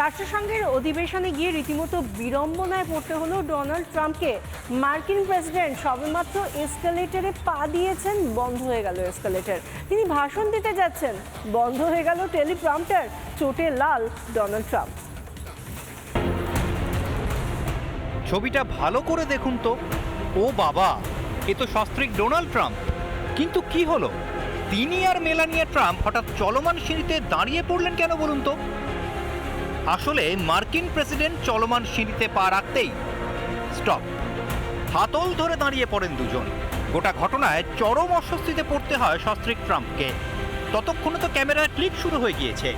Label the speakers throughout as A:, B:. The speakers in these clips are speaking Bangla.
A: রাষ্ট্রসংঘের অধিবেশনে গিয়ে রীতিমতো বিড়ম্বনায় পড়তে হলো ডোনাল্ড ট্রাম্পকে। মার্কিন প্রেসিডেন্ট সবেমাত্র এসকালেটরে পা দিয়েছেন, বন্ধ হয়ে গেল এসকালেটর। তিনি ভাষণ দিতে যাচ্ছেন, বন্ধ হয়ে গেল টেলিপ্রম্পটার, চোটে লাল ডোনাল্ড ট্রাম্প।
B: ছবিটা ভালো করে দেখুন তো। ও বাবা, এ তো সস্ত্রীক ডোনাল্ড ট্রাম্প। কিন্তু কি হলো? তিনি আর মেলানিয়া ট্রাম্প হঠাৎ চলমান সিঁড়িতে দাঁড়িয়ে পড়লেন কেন বলুন তো? আসলে মার্কিন প্রেসিডেন্ট চলমান সিঁড়িতে পা রাখতেই স্টপ। হাতল ধরে দাঁড়িয়ে পড়েন দুজন। গোটা ঘটনায় চরম অস্বস্তিতে পড়তে হয় সস্ত্রীক ট্রাম্পকে। ততক্ষণে তো ক্যামেরার ক্লিক শুরু হয়ে গিয়েছে।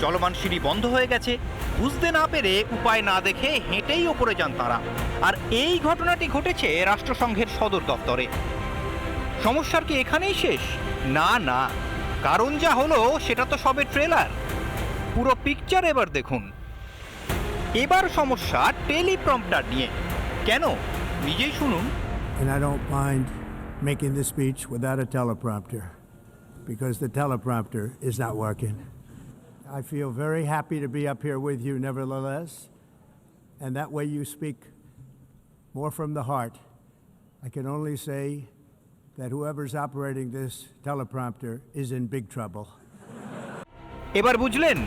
B: চলমান সিঁড়ি বন্ধ হয়ে গেছে। বুঝতে না পেরে উপায় না দেখে হেঁটেই ওপরে যান তারা। আর এই ঘটনাটি ঘটেছে রাষ্ট্রসংঘের সদর দপ্তরে। সমস্যার কি এখানেই শেষ? না না। কারণ যা হলো, সেটা তো সবে ট্রেলার। পুরো পিকচার এবার দেখুন এবার সমস্যা টেলিপ্রম্পটার নিয়ে কেন নিজেই শুনুন
C: And I don't mind making the speech without a teleprompter because the teleprompter is not working. I feel very happy to be up here with you, nevertheless. And that way you speak more from the heart. I can only say that whoever's operating this teleprompter is in big trouble.
B: এবার বুঝলেন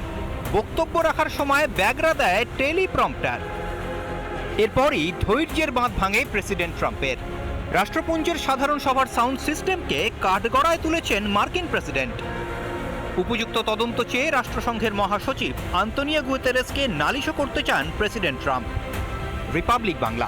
B: বক্তব্য রাখার সময় ব্যাগরা দেয় টেলিপ্রম্পটার। এরপরই ধৈর্যের বাঁধ ভাঙে প্রেসিডেন্ট ট্রাম্পের। রাষ্ট্রপুঞ্জের সাধারণ সভার সাউন্ড সিস্টেমকে কাঠগড়ায় তুলেছেন মার্কিন প্রেসিডেন্ট। উপযুক্ত তদন্ত চেয়ে রাষ্ট্রসংঘের মহাসচিব আন্তনিয়া গুতেরেসকে নালিশও করতে চান প্রেসিডেন্ট ট্রাম্প। রিপাবলিক বাংলা।